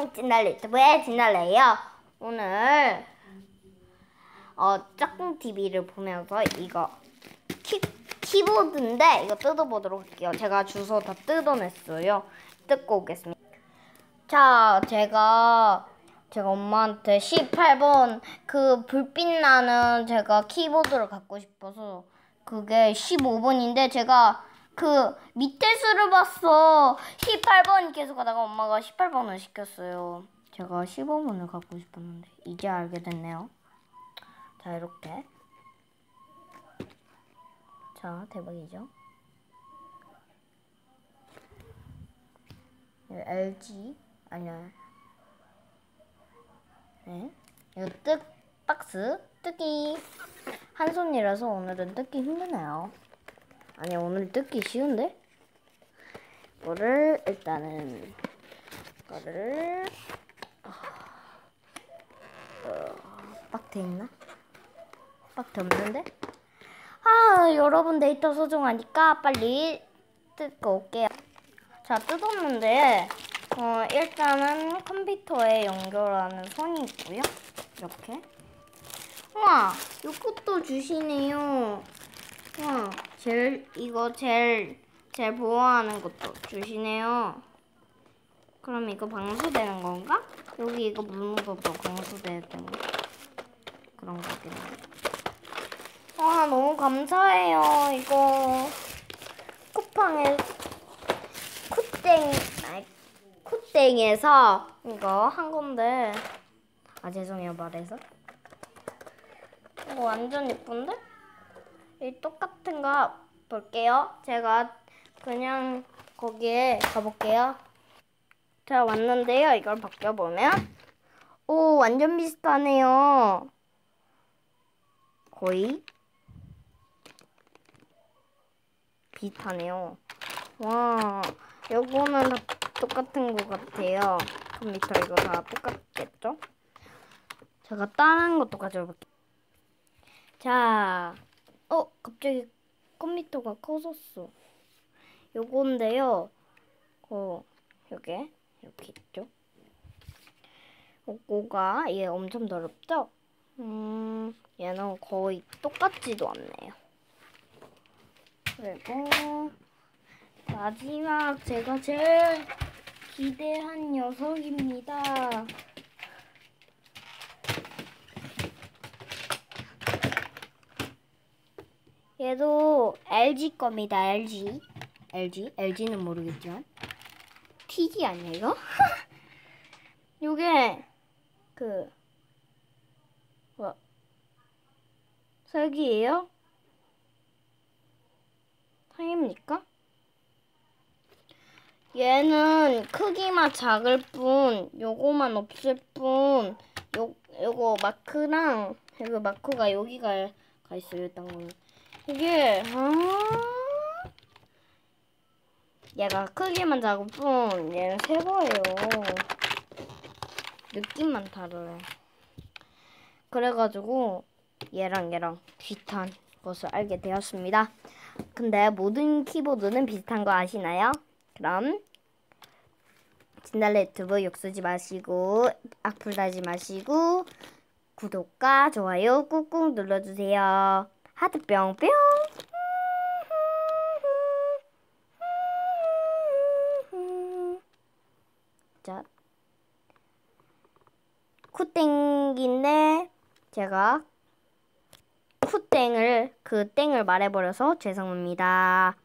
안녕 진달래 유튜브의 진달래예요. 오늘 어 짝꿍 TV를 보면서 이거 키, 키보드인데 이거 뜯어보도록 할게요. 제가 주소 다 뜯어냈어요. 뜯고 오겠습니다. 자, 제가 제가 엄마한테 18번 그 불빛 나는 제가 키보드를 갖고 싶어서 그게 15번인데 제가 그 밑에 수를 봤어. 18번 계속 하다가 엄마가 18번을 시켰어요. 제가 15번을 갖고 싶었는데 이제 알게 됐네요. 자, 이렇게. 자, 대박이죠? LG 아니야. 네. 이거 뜯 박스 뜯기 한 손이라서 오늘은 뜯기 힘드네요. 아니 오늘 뜯기 쉬운데? 이거를 일단은 이거를 어, 빡돼 있나? 빡돼 없는데? 아 여러분 데이터 소중하니까 빨리 뜯고 올게요. 자 뜯었는데 어, 일단은 컴퓨터에 연결하는 선이 있고요. 이렇게. 우와, 이것도 주시네요. 젤, 이거 젤, 젤 보호하는 것도 주시네요. 그럼 이거 방수되는 건가? 여기 이거 묻어도 방수되는 그런 거겠네. 와, 너무 감사해요. 이거 쿠팡에 쿠땡, 아이, 쿠땡에서 이거 한 건데 아 죄송해요 말해서 이거 완전 예쁜데? 이 똑같은 거 볼게요 제가 그냥 거기에 가볼게요 자 왔는데요 이걸 벗겨보면 오 완전 비슷하네요 거의 비슷하네요 와 요거는 다 똑같은 것 같아요. 컴퓨터 이거 다 똑같겠죠? 제가 다른 것도 가져볼게요. 자, 어, 갑자기 컴퓨터가 커졌어. 요건데요. 어, 요게 이렇게 있죠? 요거가 얘 엄청 더럽죠? 음, 얘는 거의 똑같지도 않네요. 그리고 마지막 제가 제일 기대한 녀석입니다. 얘도 LG 겁니다. LG. LG. LG는 모르겠지만. TG 아니야 이거? 요게 그 뭐? 설기예요? 사입니까? 얘는 크기만 작을 뿐, 요거만 없을 뿐, 요, 요거 마크랑, 이거 마크가 여기가 가 있어요, 일단 거는. 이게, 아, 얘가 크기만 작을 뿐, 얘는 새 거예요. 느낌만 다르네. 그래가지고, 얘랑 얘랑 비슷한 것을 알게 되었습니다. 근데 모든 키보드는 비슷한 거 아시나요? 그럼 진달래 유튜브 욕 쓰지 마시고 악플 달지 마시고 구독과 좋아요 꾹꾹 눌러주세요. 하트 뿅뿅 자 쿠땡인데 제가 쿠땡을 그 땡을 말해버려서 죄송합니다.